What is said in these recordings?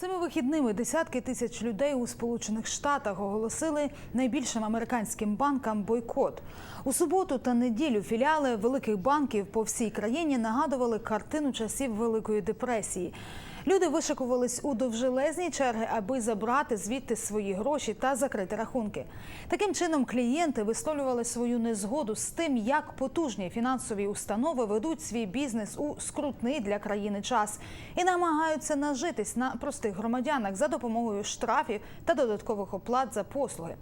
Цими вихідними десятки тисяч людей у Сполучених Штатах оголосили найбільшим американським банкам бойкот. У суботу та неділю філіали великих банків по всій країні нагадували картину часів Великої депресії. Люди вишикувались у довжелезні черги, аби забрати звідти свої гроші та закрити рахунки. Таким чином, клієнти висловлювали свою незгоду з тим, як потужні фінансові установи ведуть свій бізнес у скрутний для країни час і намагаються нажитись на простих громадянах за допомогою штрафів та додаткових оплат за послуги.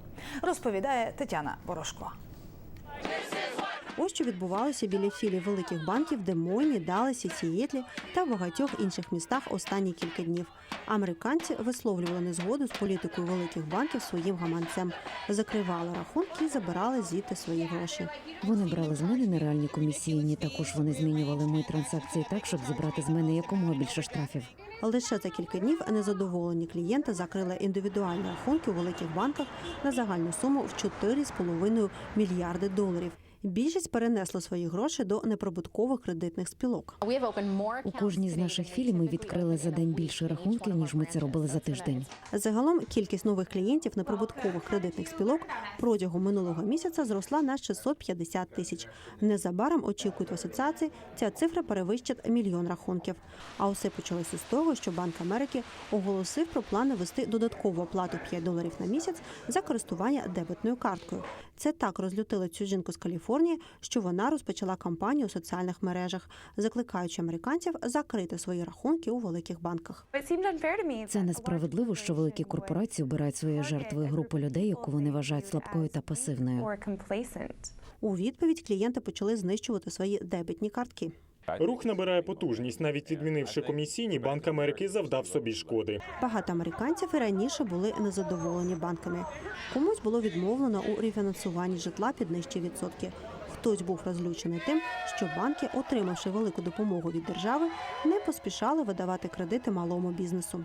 Розповідає Тетяна Борошко. Ось що відбувалося біля філій великих банків в Демойні, Далласі, Сієтлі та в багатьох інших містах останні кілька днів. Американці висловлювали незгоду з політикою великих банків своїм гаманцем, закривали рахунки і забирали звідти свої гроші. Вони брали з мене нереальні комісійні. Також вони змінювали мої транзакції так, щоб зібрати з мене якомога більше штрафів. Лише за кілька днів незадоволені клієнти закрили індивідуальні рахунки у великих банках на загальну суму в 4,5 мільярди доларів. Більшість перенесли свої гроші до неприбуткових кредитних спілок. У кожній з наших філій ми відкрили за день більше рахунків, ніж ми це робили за тиждень. Загалом кількість нових клієнтів неприбуткових кредитних спілок протягом минулого місяця зросла на 650 тисяч. Незабаром очікують в асоціації, ця цифра перевищить мільйон рахунків. А усе почалося з того, що Банк Америки оголосив про плани вести додаткову оплату 5 доларів на місяць за користування дебетною карткою. Це так розлютило цю жінку з Каліфорнії, що вона розпочала кампанію у соціальних мережах, закликаючи американців закрити свої рахунки у великих банках. Це несправедливо, що великі корпорації обирають своєю жертвою групу людей, яку вони вважають слабкою та пасивною. У відповідь клієнти почали знищувати свої дебетні картки. Рух набирає потужність, навіть відмінивши комісійні, Банк Америки завдав собі шкоди. Багато американців і раніше були незадоволені банками. Комусь було відмовлено у рефінансуванні житла під нижчі відсотки. Хтось був розлючений тим, що банки, отримавши велику допомогу від держави, не поспішали видавати кредити малому бізнесу.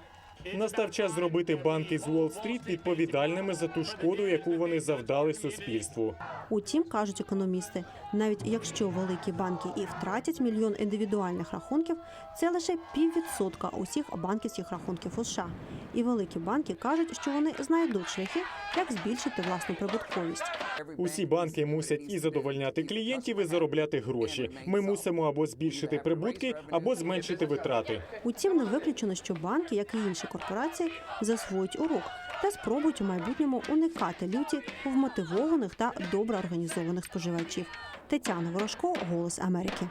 Настав час зробити банки з Уолл-стріт відповідальними за ту шкоду, яку вони завдали суспільству. Утім, кажуть економісти, навіть якщо великі банки і втратять мільйон індивідуальних рахунків, це лише піввідсотка усіх банківських рахунків у США. І великі банки кажуть, що вони знайдуть шляхи, як збільшити власну прибутковість. Усі банки мусять і задовольняти клієнтів, і заробляти гроші. Ми мусимо або збільшити прибутки, або зменшити витрати. Утім, не виключено, що банки, як і інші корпорації, засвоїть урок та спробують у майбутньому уникати люті вмотивованих та добре організованих споживачів. Тетяна Ворожко, Голос Америки.